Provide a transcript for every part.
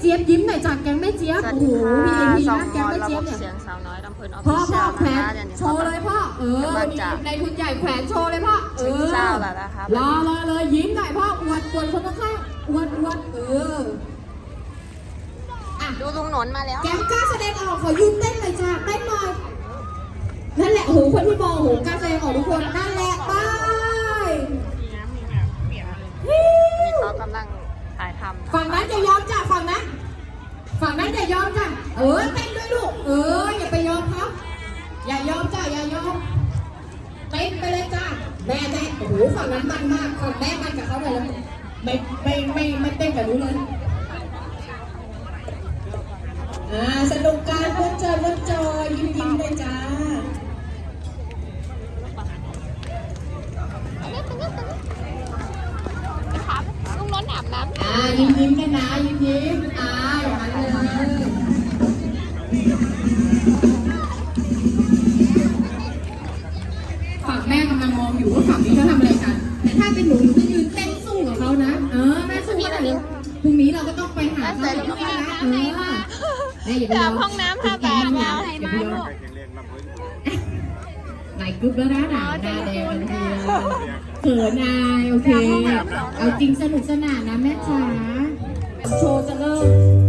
เจี๊ยบยิ้มหน่อยจากแก๊งแม่เจี๊ยบสวัสโอ้โหดีค่ะ VIP สองนะแก๊งมอแม่ระเจี๊ยบบเนี่ยเสียงสาวน้อยลำเพลินออฟพ่อฟิเชีพ่อยลแขวนนะคะเดี๋ยวนี้โชว์เลยพ่อ เออมันจะในทุนใหญ่แขวนโชว์เลยพ่อ เออเจ้าแล้วนะครับรอรอเลยยิ้มหน่อยพ่ออวดอวดคนข้างๆอวดอวดเอออะดูลุงหนนมาแล้ว แก๊งกล้าแสดงออกขอยืนเต้นเลยจ้าเต้นหน่อย นั่นแหละโอ้โหคนที่มองโอ้โหกล้าแสดงออกทุกคนนั่นแหละไปนี่เขากำลังถ่ายทำนะ ฝั่งนั้นจะยอมจ้ะฝั่งนั้น ฝั่งนั้นอย่ายอมจ้ะเออเต้นด้วยลูก เอออย่าไปยอมเขาอย่ายอมจ้ะอย่ายอมเต้นไปเลยจ้าแม่แม่โอ้โหฝั่งนั้นมันมากฝั่งแม่มันกับเขาเลยแล้วไม่ไม่ไม่ไม่เต้นกับหนูเลยอ่าสนุกการเพื่อนเจอเพื่อนจอยยิ้มยิ้มเลยจ้า ลุงหนนอาบน้ำ อ่า ยิ้มยิ้มกันนะยิ้มยิ้มอ่าอย่างนั้นเลยฝั่งแม่กำลังมองอยู่ว่าฝั่งนี้เขาทำอะไรกัน แต่ถ้าเป็นหนูหนูจะยืนเต้นสู้กับเขานะ เออแม่สู้กันเดี๋ยพรุ่งนี้เราก็ต้องไปหาเขาอีกแล้วนะเออแม่อย่าไปอายบอมห้องน้ำท่าแบกแล้ว อย่าไปยอมไหนกรุ๊ปแล้วนะหนาหน้าแดงเลยทีเดียวเขินอายโอเค เอาจริงสนุกสนานนะแม่จ๋าโชว์จะเริ่ม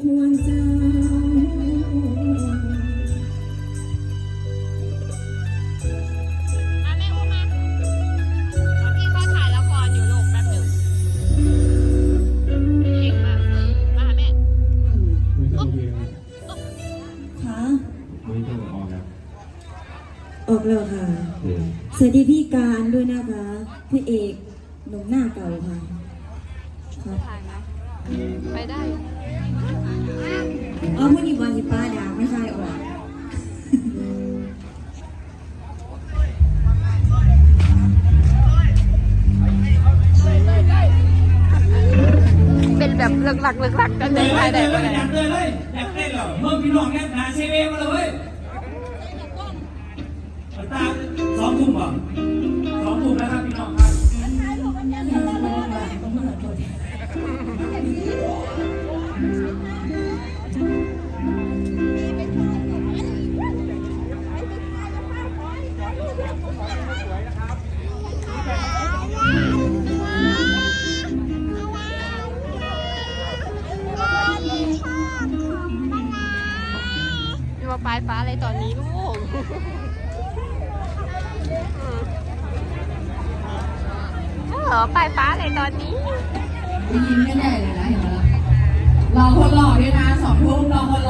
มาแม่อุ้มาพี่เขาถ่ายละครอยู่ลกแป๊บหนึ่งเองมามาค่ะไม่องออครัออกแล้วค่ะสวัสดีพี่การด้วยนะคะพี่เอกหนุ่มหน้าเก่าค่ะคะไปได้ อ๋อผู้นี้วันที่ป้าด่าไม่ใช่ออกเป็นแบบเลิกหลักเลิกหลักกันเลยถ่ายได้ไหมอยากเลยเลยอยากเล่นเหรอเมื่อพี่น้องเนี่ยนาเซเว่นมาเลยเว้ยตาสองทุ่มป่ะสองทุ่มแล้วครับพี่น้องครับ มาปลายฟ้าอะไรตอนนี้ลูกเออปลายฟ้าอะไรตอนนี้ยิ้มกันใหญ่เลยนะเห็นไหมล่ะรอคนหล่อด้วยนะสองทุ่มรอคนหล่อ